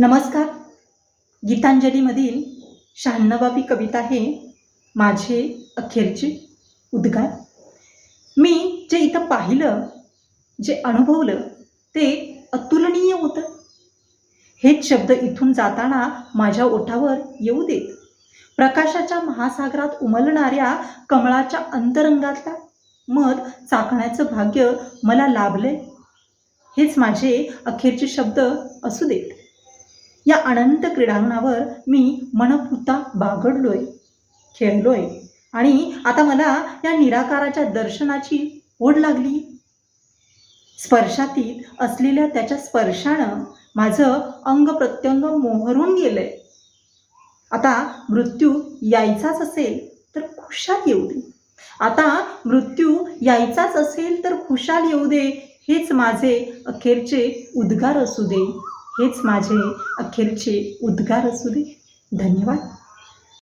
नमस्कार. गीतांजलीमधील शहाण्णवावी कविता आहे माझे अखेरचे उद्गार. मी जे इथं पाहिलं जे अनुभवलं ते अतुलनीय होतं. हेच शब्द इथून जाताना माझ्या ओठावर येऊ देत. प्रकाशाच्या महासागरात उमलणाऱ्या कमळाच्या अंतरंगातला मध चाकण्याचं भाग्य मला लाभलंय. हेच माझे अखेरचे शब्द असू देत. या अनंत क्रीडांगणावर मी मनपुता बागडलोय खेळलोय. आणि आता मला या निराकाराच्या दर्शनाची ओढ लागली. स्पर्शातीत असलेल्या त्याच्या स्पर्शानं माझं अंग प्रत्यंग मोहरून गेलंय. आता मृत्यू यायचाच असेल तर खुशाल येऊ दे. आता मृत्यू यायचाच असेल तर खुशाल येऊ दे हेच माझे अखेरचे उद्गार असू दे. हेच माझे अखेरचे उद्गार असू दे. धन्यवाद.